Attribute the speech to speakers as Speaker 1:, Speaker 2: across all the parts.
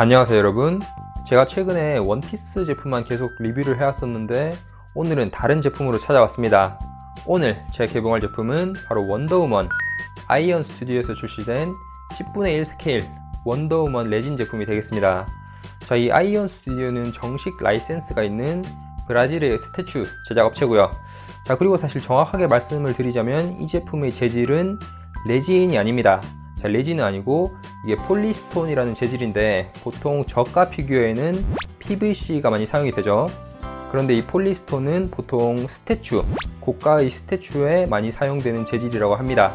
Speaker 1: 안녕하세요 여러분. 제가 최근에 원피스 제품만 계속 리뷰를 해왔었는데 오늘은 다른 제품으로 찾아왔습니다. 오늘 제가 개봉할 제품은 바로 원더우먼 아이언 스튜디오에서 출시된 10분의 1 스케일 원더우먼 레진 제품이 되겠습니다. 자, 이 아이언 스튜디오는 정식 라이센스가 있는 브라질의 스태츄 제작업체고요. 자 그리고 사실 정확하게 말씀을 드리자면 이 제품의 재질은 레진이 아닙니다 자, 레진은 아니고 이게 폴리스톤이라는 재질인데 보통 저가 피규어에는 PVC가 많이 사용이 되죠. 그런데 이 폴리스톤은 보통 스태츄, 고가의 스태츄에 많이 사용되는 재질이라고 합니다.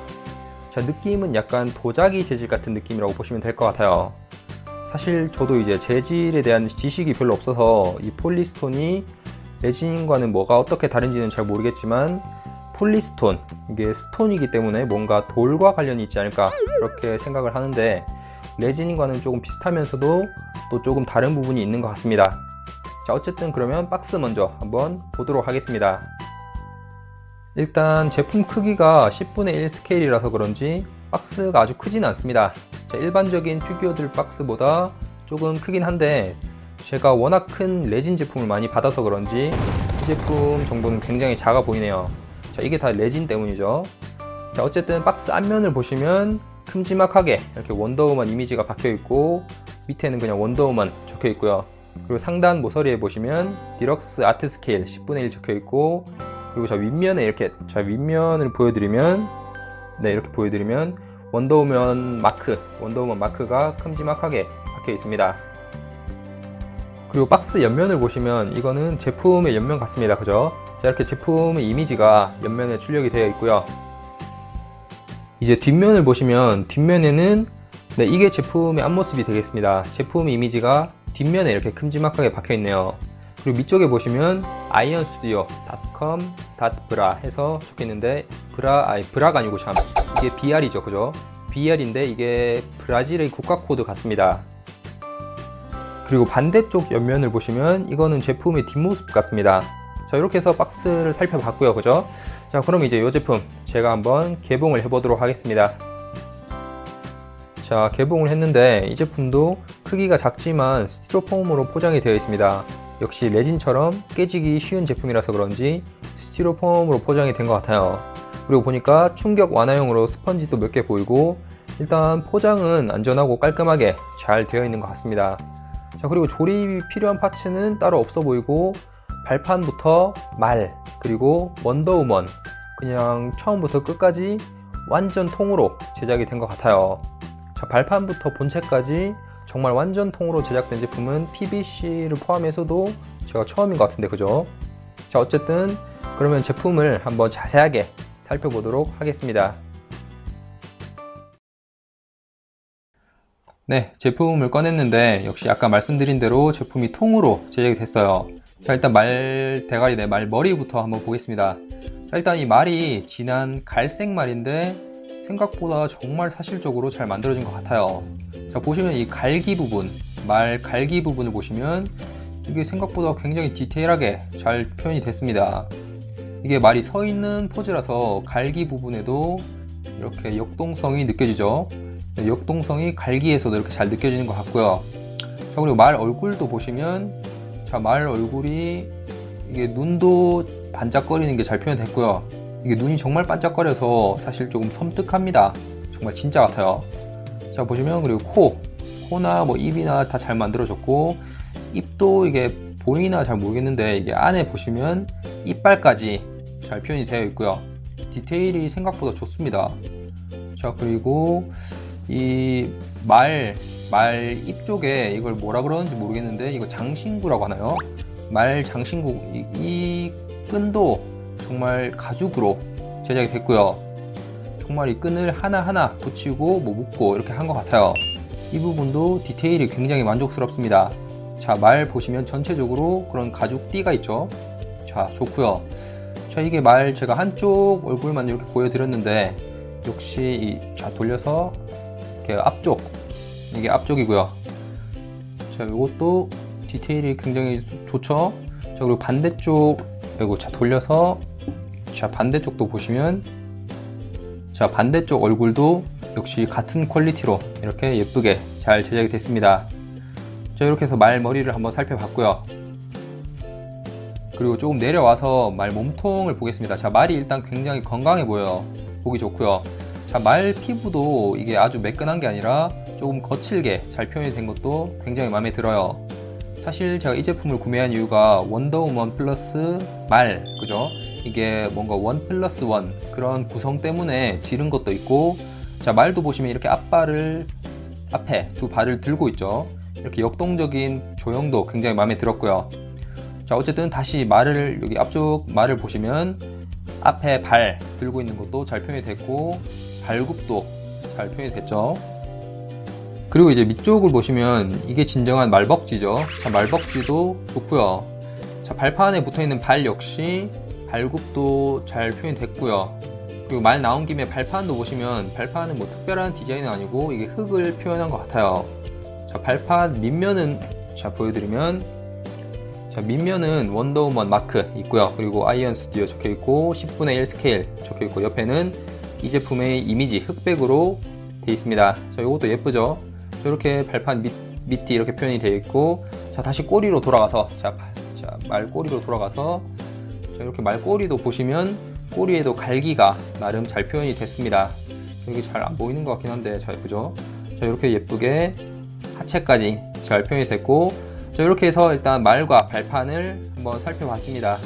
Speaker 1: 자, 느낌은 약간 도자기 재질 같은 느낌이라고 보시면 될 것 같아요. 사실 저도 이제 재질에 대한 지식이 별로 없어서 이 폴리스톤이 레진과는 뭐가 어떻게 다른지는 잘 모르겠지만 폴리스톤. 이게 스톤이기 때문에 뭔가 돌과 관련이 있지 않을까 그렇게 생각을 하는데 레진과는 조금 비슷하면서도 또 조금 다른 부분이 있는 것 같습니다. 자 어쨌든 그러면 박스 먼저 한번 보도록 하겠습니다. 일단 제품 크기가 10분의 1 스케일이라서 그런지 박스가 아주 크진 않습니다. 자, 일반적인 피규어들 박스보다 조금 크긴 한데 제가 워낙 큰 레진 제품을 많이 받아서 그런지 이 제품 정도는 굉장히 작아 보이네요 자, 이게 다 레진 때문이죠. 자, 어쨌든 박스 앞면을 보시면 큼지막하게 이렇게 원더우먼 이미지가 박혀 있고 밑에는 그냥 원더우먼 적혀 있고요. 그리고 상단 모서리에 보시면 디럭스 아트 스케일 10분의 1 적혀 있고 그리고 저 윗면에 이렇게 자 윗면을 보여드리면 네 이렇게 보여드리면 원더우먼 마크 원더우먼 마크가 큼지막하게 박혀 있습니다. 그리고 박스 옆면을 보시면 이거는 제품의 옆면 같습니다. 그죠? 자, 이렇게 제품의 이미지가 옆면에 출력이 되어 있고요. 이제 뒷면을 보시면 뒷면에는 네, 이게 제품의 앞모습이 되겠습니다. 제품의 이미지가 뒷면에 이렇게 큼지막하게 박혀 있네요. 그리고 밑쪽에 보시면 ironstudio.com .bra 해서 적혀 있는데 브라 아니 브라가 아니고 참 이게 BR이죠. 그죠? BR인데 이게 브라질의 국가 코드 같습니다. 그리고 반대쪽 옆면을 보시면 이거는 제품의 뒷모습 같습니다. 자 이렇게 해서 박스를 살펴봤고요. 그죠? 자 그럼 이제 이 제품 제가 한번 개봉을 해 보도록 하겠습니다. 자 개봉을 했는데 이 제품도 크기가 작지만 스티로폼으로 포장이 되어 있습니다. 역시 레진처럼 깨지기 쉬운 제품이라서 그런지 스티로폼으로 포장이 된 것 같아요. 그리고 보니까 충격 완화용으로 스펀지도 몇 개 보이고 일단 포장은 안전하고 깔끔하게 잘 되어 있는 것 같습니다. 자 그리고 조립이 필요한 파츠는 따로 없어 보이고 발판부터 말 그리고 원더우먼. 그냥 처음부터 끝까지 완전 통으로 제작이 된 것 같아요. 자 발판부터 본체까지 정말 완전 통으로 제작된 제품은 PVC를 포함해서도 제가 처음인 것 같은데 그죠? 자 어쨌든 그러면 제품을 한번 자세하게 살펴보도록 하겠습니다 네, 제품을 꺼냈는데 역시 아까 말씀드린 대로 제품이 통으로 제작이 됐어요. 자, 일단 말 대가리 네, 말 머리부터 한번 보겠습니다. 자, 일단 이 말이 진한 갈색 말인데 생각보다 정말 사실적으로 잘 만들어진 것 같아요. 자, 보시면 이 갈기 부분, 말 갈기 부분을 보시면 이게 생각보다 굉장히 디테일하게 잘 표현이 됐습니다. 이게 말이 서 있는 포즈라서 갈기 부분에도 이렇게 역동성이 느껴지죠. 역동성이 갈기에서도 이렇게 잘 느껴지는 것 같고요. 자, 그리고 말 얼굴도 보시면 자, 말 얼굴이 이게 눈도 반짝거리는 게 잘 표현됐고요. 이게 눈이 정말 반짝거려서 사실 조금 섬뜩합니다. 정말 진짜 같아요. 자, 보시면 그리고 코, 코나 뭐 입이나 다 잘 만들어졌고 입도 이게 보이나 잘 모르겠는데 이게 안에 보시면 이빨까지 잘 표현이 되어 있고요. 디테일이 생각보다 좋습니다. 자, 그리고 이 말, 말 입 쪽에 이걸 뭐라 그러는지 모르겠는데 이거 장신구라고 하나요? 말 장신구 이, 이 끈도 정말 가죽으로 제작이 됐고요. 정말 이 끈을 하나하나 붙이고 뭐 묶고 이렇게 한 것 같아요. 이 부분도 디테일이 굉장히 만족스럽습니다. 자, 말 보시면 전체적으로 그런 가죽 띠가 있죠. 자, 좋고요. 자, 이게 말 제가 한쪽 얼굴만 이렇게 보여드렸는데 역시 이, 자 돌려서 이렇게 앞쪽 이게 앞쪽이고요. 자 이것도 디테일이 굉장히 좋죠? 자 그리고 반대쪽 그리고 자 돌려서 자 반대쪽도 보시면 자 반대쪽 얼굴도 역시 같은 퀄리티로 이렇게 예쁘게 잘 제작이 됐습니다. 자 이렇게 해서 말 머리를 한번 살펴봤고요. 그리고 조금 내려와서 말 몸통을 보겠습니다. 자 말이 일단 굉장히 건강해 보여요 보기 좋고요 자 말 피부도 이게 아주 매끈한 게 아니라 조금 거칠게 잘 표현이 된 것도 굉장히 마음에 들어요. 사실 제가 이 제품을 구매한 이유가 원더우먼 플러스 말 그죠? 이게 뭔가 원 플러스 원 그런 구성 때문에 지른 것도 있고 자 말도 보시면 이렇게 앞발을 앞에 두 발을 들고 있죠. 이렇게 역동적인 조형도 굉장히 마음에 들었고요. 자 어쨌든 다시 말을 여기 앞쪽 말을 보시면 앞에 발 들고 있는 것도 잘 표현이 됐고 발굽도 잘 표현이 됐죠. 그리고 이제 밑쪽을 보시면 이게 진정한 말벅지죠. 자, 말벅지도 좋고요. 자 발판에 붙어있는 발 역시 발굽도 잘 표현이 됐고요. 그리고 말 나온 김에 발판도 보시면 발판은 뭐 특별한 디자인은 아니고 이게 흙을 표현한 것 같아요. 자 발판 밑면은 자 보여드리면 자 밑면은 원더우먼 마크 있고요. 그리고 아이언 스튜디오 적혀 있고 10분의 1 스케일 적혀 있고 옆에는 이 제품의 이미지 흑백으로 되어 있습니다. 자 이것도 예쁘죠? 이렇게 발판 밑, 밑이 이렇게 표현이 되어 있고 자 다시 꼬리로 돌아가서 자, 자 말꼬리로 돌아가서 자, 이렇게 말꼬리도 보시면 꼬리에도 갈기가 나름 잘 표현이 됐습니다. 여기 잘 안 보이는 것 같긴 한데 잘 예쁘죠? 자 이렇게 예쁘게 하체까지 잘 표현이 됐고 자 이렇게 해서 일단 말과 발판을 한번 살펴봤습니다.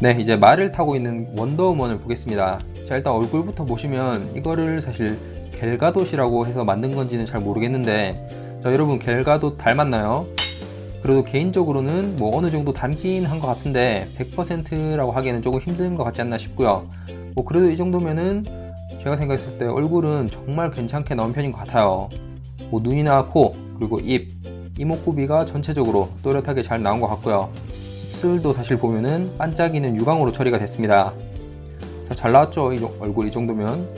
Speaker 1: 네 이제 말을 타고 있는 원더우먼을 보겠습니다 자 일단 얼굴부터 보시면 이거를 사실 갤가돗이라고 해서 만든 건지는 잘 모르겠는데 자 여러분 갤가돗 닮았나요? 그래도 개인적으로는 뭐 어느 정도 닮긴 한 것 같은데 100%라고 하기에는 조금 힘든 것 같지 않나 싶고요. 뭐 그래도 이 정도면은 제가 생각했을 때 얼굴은 정말 괜찮게 나온 편인 것 같아요. 뭐 눈이나 코 그리고 입 이목구비가 전체적으로 또렷하게 잘 나온 것 같고요. 입술도 사실 보면은 반짝이는 유광으로 처리가 됐습니다. 자, 잘 나왔죠 이 얼굴 이 정도면.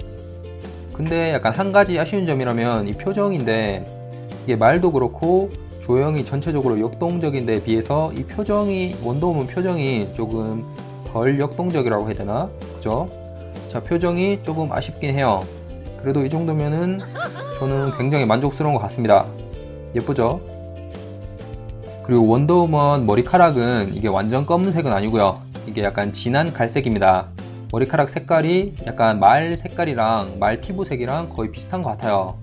Speaker 1: 근데 약간 한 가지 아쉬운 점이라면 이 표정인데 이게 말도 그렇고 조형이 전체적으로 역동적인 데 비해서 이 표정이 원더우먼 표정이 조금 덜 역동적이라고 해야 되나? 그죠? 자 표정이 조금 아쉽긴 해요. 그래도 이 정도면은 저는 굉장히 만족스러운 것 같습니다. 예쁘죠? 그리고 원더우먼 머리카락은 이게 완전 검은색은 아니고요. 이게 약간 진한 갈색입니다 머리카락 색깔이 약간 말 색깔이랑 말 피부색이랑 거의 비슷한 것 같아요.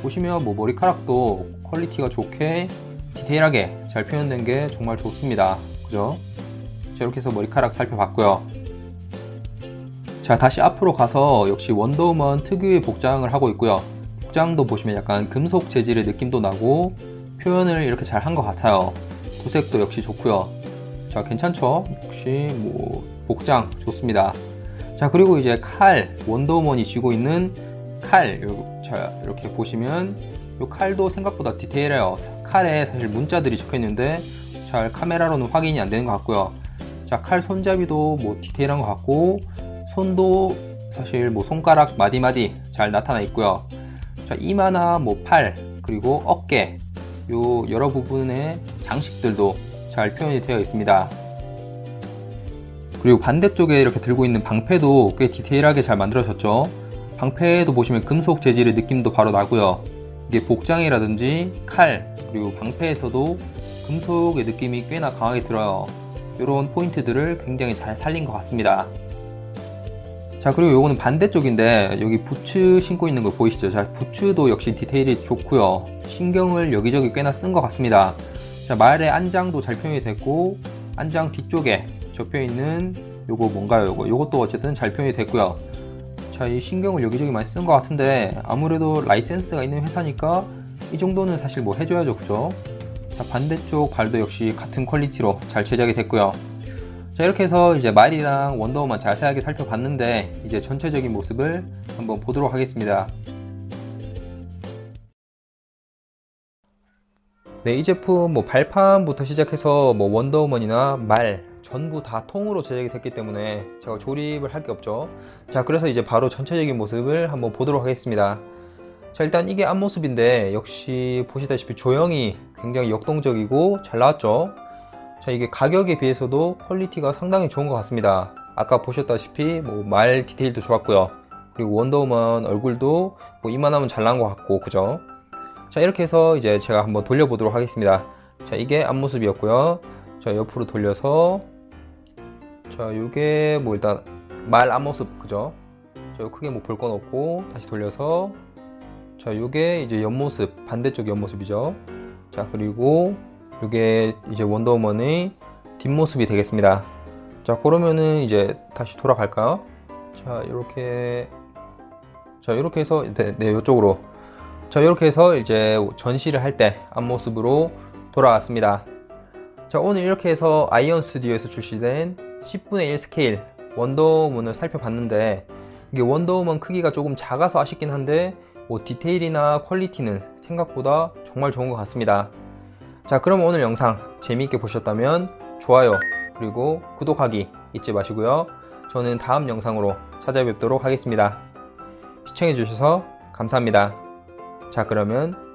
Speaker 1: 보시면 뭐 머리카락도 퀄리티가 좋게 디테일하게 잘 표현된 게 정말 좋습니다. 그죠? 자 이렇게 해서 머리카락 살펴봤고요. 자 다시 앞으로 가서 역시 원더우먼 특유의 복장을 하고 있고요. 복장도 보시면 약간 금속 재질의 느낌도 나고 표현을 이렇게 잘 한 것 같아요. 구색도 역시 좋고요. 자 괜찮죠? 역시 뭐 복장 좋습니다 자 그리고 이제 칼 원더우먼이 쥐고 있는 칼 자, 이렇게 보시면 이 칼도 생각보다 디테일해요. 칼에 사실 문자들이 적혀 있는데 잘 카메라로는 확인이 안 되는 것 같고요. 자 칼 손잡이도 뭐 디테일한 것 같고 손도 사실 뭐 손가락 마디마디 잘 나타나 있고요. 자 이마나 뭐 팔 그리고 어깨 요 여러 부분의 장식들도 잘 표현이 되어 있습니다 그리고 반대쪽에 이렇게 들고 있는 방패도 꽤 디테일하게 잘 만들어졌죠. 방패도 보시면 금속 재질의 느낌도 바로 나고요. 이게 복장이라든지 칼 그리고 방패에서도 금속의 느낌이 꽤나 강하게 들어요. 이런 포인트들을 굉장히 잘 살린 것 같습니다. 자 그리고 요거는 반대쪽인데 여기 부츠 신고 있는 거 보이시죠? 자 부츠도 역시 디테일이 좋고요. 신경을 여기저기 꽤나 쓴 것 같습니다. 자 말의 안장도 잘 표현이 됐고 안장 뒤쪽에 접혀 있는 요거 뭔가요? 요거? 요것도 어쨌든 잘 표현이 됐고요. 자 이 신경을 여기저기 많이 쓴 것 같은데 아무래도 라이센스가 있는 회사니까 이 정도는 사실 뭐 해줘야죠 그죠? 자 반대쪽 발도 역시 같은 퀄리티로 잘 제작이 됐고요. 자 이렇게 해서 이제 말이랑 원더우먼 자세하게 살펴봤는데 이제 전체적인 모습을 한번 보도록 하겠습니다. 네, 이 제품 뭐 발판부터 시작해서 뭐 원더우먼이나 말 전부 다 통으로 제작이 됐기 때문에 제가 조립을 할 게 없죠. 자 그래서 이제 바로 전체적인 모습을 한번 보도록 하겠습니다. 자 일단 이게 앞모습인데 역시 보시다시피 조형이 굉장히 역동적이고 잘 나왔죠. 자 이게 가격에 비해서도 퀄리티가 상당히 좋은 것 같습니다. 아까 보셨다시피 뭐 말 디테일도 좋았고요. 그리고 원더우먼 얼굴도 뭐 이만하면 잘 나온 것 같고 그죠? 자 이렇게 해서 이제 제가 한번 돌려보도록 하겠습니다. 자 이게 앞모습이었고요. 자 옆으로 돌려서 자 요게 뭐 일단 말 앞모습 그죠? 자 크게 뭐 볼 건 없고 다시 돌려서. 자 요게 이제 옆모습 반대쪽 옆모습이죠. 자 그리고 요게 이제 원더우먼의 뒷모습이 되겠습니다. 자 그러면은 이제 다시 돌아갈까요? 자 이렇게. 자 이렇게 해서 네, 네 이쪽으로. 자 이렇게 해서 이제 전시를 할 때 앞모습으로 돌아왔습니다 자 오늘 이렇게 해서 아이언 스튜디오에서 출시된 10분의 1 스케일 원더우먼을 살펴봤는데 이게 원더우먼 크기가 조금 작아서 아쉽긴 한데 뭐 디테일이나 퀄리티는 생각보다 정말 좋은 것 같습니다. 자 그럼 오늘 영상 재미있게 보셨다면 좋아요 그리고 구독하기 잊지 마시고요. 저는 다음 영상으로 찾아뵙도록 하겠습니다. 시청해주셔서 감사합니다. 자 그러면